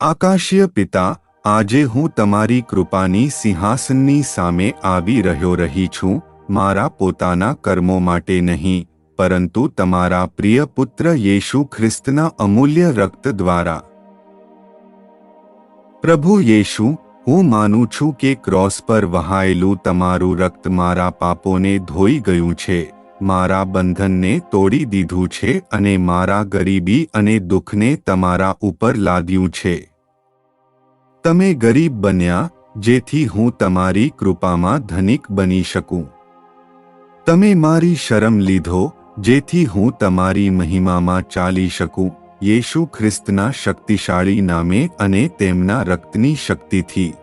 આકાશીય પિતા, આજે હું તમારી કૃપાની સિંહાસનની સામે આવી રહ્યો રહી છું, મારા પોતાના કર્મો માટે નહીં, પરંતુ તમારા પ્રિય પુત્ર યેશુ ખ્રિસ્તના અમૂલ્ય રક્ત દ્વારા. પ્રભુ યેશુ હું માનું છું કે ક્રોસ પર વહાયેલું તમારું રક્ત મારા પાપોને ધોઈ ગયું છે. મારા બંધનને તોડી દીધું છે અને મારા ગરીબી અને દુઃખને તમારા ઉપર લાદ્યું છે. તમે ગરીબ બન્યા, જેથી હું તમારી કૃપામાં ધનિક બની શકું. તમે મારી શરમ લીધો, જેથી હું તમારી મહિમામાં ચાલી શકું. યેશુ ખ્રિસ્તના શક્તિશાળી નામે અને તેમના રક્તની શક્તિથી.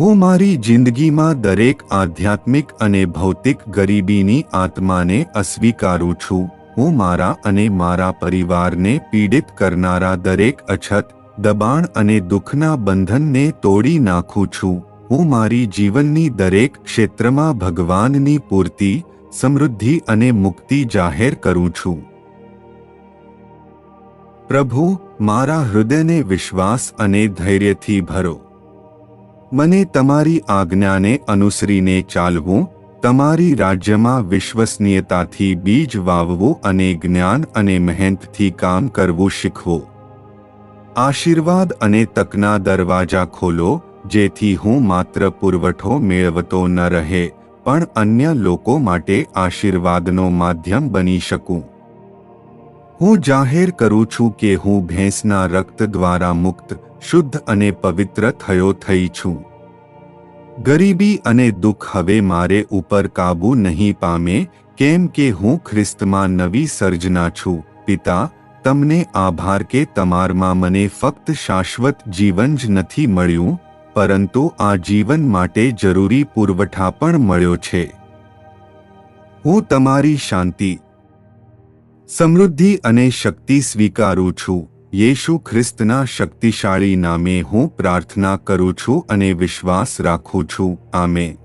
હું મારી જિંદગીમાં દરેક આધ્યાત્મિક અને ભૌતિક ગરીબીની આત્માને અસ્વીકારું છું. હું મારા અને મારા પરિવારને પીડિત કરનારા દરેક અછત, દબાણ અને દુઃખના બંધનને તોડી નાખું છું. હું મારી જીવનની દરેક ક્ષેત્રમાં ભગવાનની પૂર્તિ, સમૃદ્ધિ અને મુક્તિ જાહેર કરું છું. પ્રભુ, મારા હૃદયને વિશ્વાસ અને ધૈર્યથી ભરો. મને તમારી આજ્ઞાને અનુસરીને ચાલવું, તમારી રાજ્યમાં વિશ્વસનીયતાથી બીજ વાવવું અને જ્ઞાન અને મહેનતથી કામ કરવું શીખવું. આશીર્વાદ અને તકના દરવાજા ખોલો, જેથી હું માત્ર પુરવઠો મેળવતો ન રહે, પણ અન્ય લોકો માટે આશીર્વાદનો માધ્યમ બની શકું. હું જાહેર કરું છું કે હું ભેંસના રક્ત દ્વારા મુક્ત, શુદ્ધ અને પવિત્ર થયો થઈ છું. ગરીબી અને દુઃખ હવે મારે ઉપર કાબૂ નહીં પામે, કેમ કે હું ખ્રિસ્તમાં નવી સર્જના છું. પિતા, તમને આભાર કે તમારમાં મને ફક્ત શાશ્વત જીવન જ નથી મળ્યું, પરંતુ આ જીવન માટે જરૂરી પુરવઠા પણ મળ્યો છે. હું તમારી શાંતિ સમૃદ્ધિ અને શક્તિ સ્વીકારું છું. યેશુ ખ્રિસ્તના શક્તિશાળી નામે હું પ્રાર્થના કરું છું અને વિશ્વાસ રાખું છું. આમે